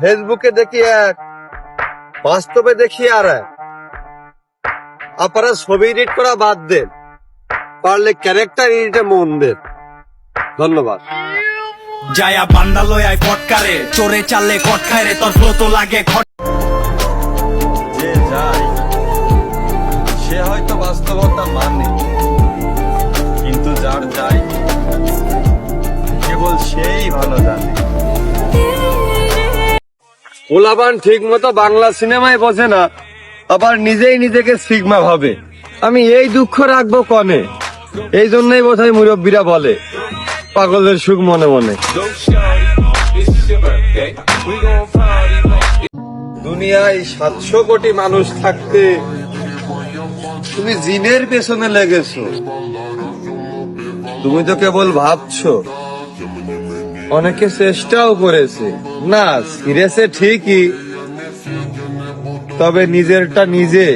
ফেসবুকে দেখি এক, বাস্তবে দেখি আর এক। আপনারা ছবি এডিট করা বাদ দেন, পারলে ক্যারেক্টার এডিটে মন দেন। ধন্যবাদ। যায়া বান্দা আয় ফটকারে, চোরে চালে কট খায় রে, তোর তো লাগে ওলাবান ঠিক মতো বাংলা সিনেমায় বসে না, আবার নিজেই নিজেকে সিগমা ভাবে। আমি এই দুঃখ রাখব কনে? এই জন্যই বোধহয় মুরব্বীরা বলে পাগলের সুখ মনে মনে। দুনিয়ায় সাতশো কোটি মানুষ থাকতে তুমি জিনের পেছনে লেগেছো। তুমি তো কেবল ভাবছ। অনেকে চেষ্টাও করেছে। না সিরিয়াসে ঠিকই, তবে নিজেরটা নিজে।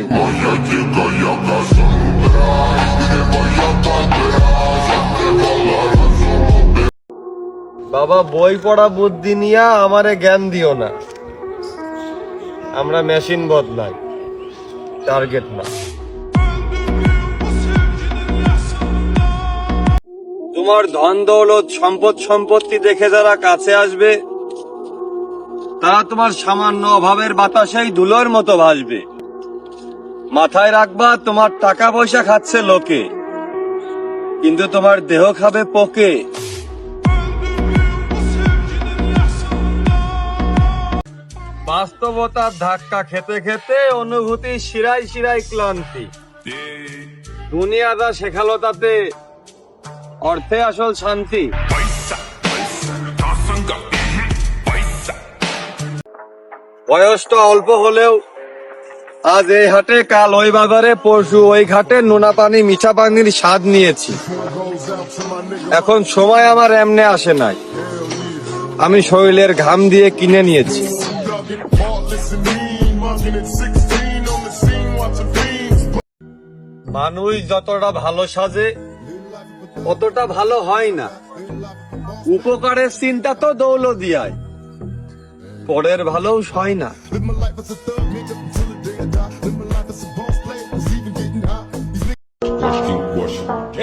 বাবা, বই পড়া বুদ্ধি নিয়া আমারে জ্ঞান দিও না। আমরা মেশিন বদলাই টার্গেট না। তোমার ধন, দৌলত, সম্পদ, সম্পত্তি দেখে যারা কাছে আসবে, তারা তোমার সামান্য অভাবের বাতাসেই ধুলোর মতো ভাসবে। মাথায় রাখবা, তোমার টাকা পয়সা খাচ্ছে লোকে, কিন্তু তোমার দেহ খাবে পোকে। বাস্তবতার ধাক্কা খেতে খেতে অনুভূতি শিরাই শিরাই ক্লান্তি। দুনিয়াদা শেখালো তাতে অর্থে আসল শান্তি। বয়সটা অল্প হলেও আজ এই হাটে, কাল ওই বাজারে, পরশু ওই ঘাটে নোনা পানি, মিঠা পানির স্বাদ নিয়েছি। এখন সময় আমার এমনে আসে নাই। আমি শরীরের ঘাম দিয়ে কিনে নিয়েছি। মানুষ যতটা ভালো সাজে অতটা ভালো হয় না। উপকারের চিন্তা তো দৌল দিয়ায় পরের ভালোও হয় না।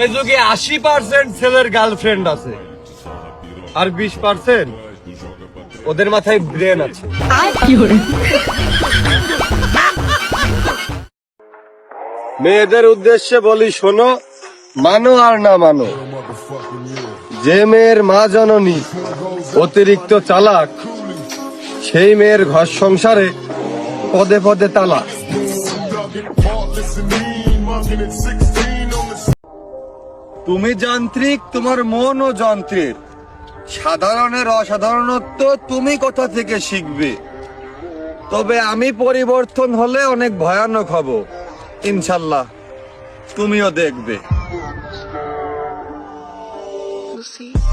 এ যুগে আশি পার্সেন্ট ছেলের গার্লফ্রেন্ড আছে। আর বিশ পার্সেন্ট ওদের মাথায় ব্রেন আছে। মেয়েদের উদ্দেশ্যে বলি, শোনো মানো আর না মানো যে মেয়ের মা জননী অতিরিক্ত চালাক, সেই মেয়ের ঘর সংসারে পদে পদে তালা তুমি যান্ত্রিক, তোমার মন ও যন্ত্রের। সাধারণের অসাধারণত্ব তুমি কোথা থেকে শিখবে? তবে আমি পরিবর্তন হলে অনেক ভয়ানক হব। ইনশাল্লাহ, তুমিও দেখবে। see.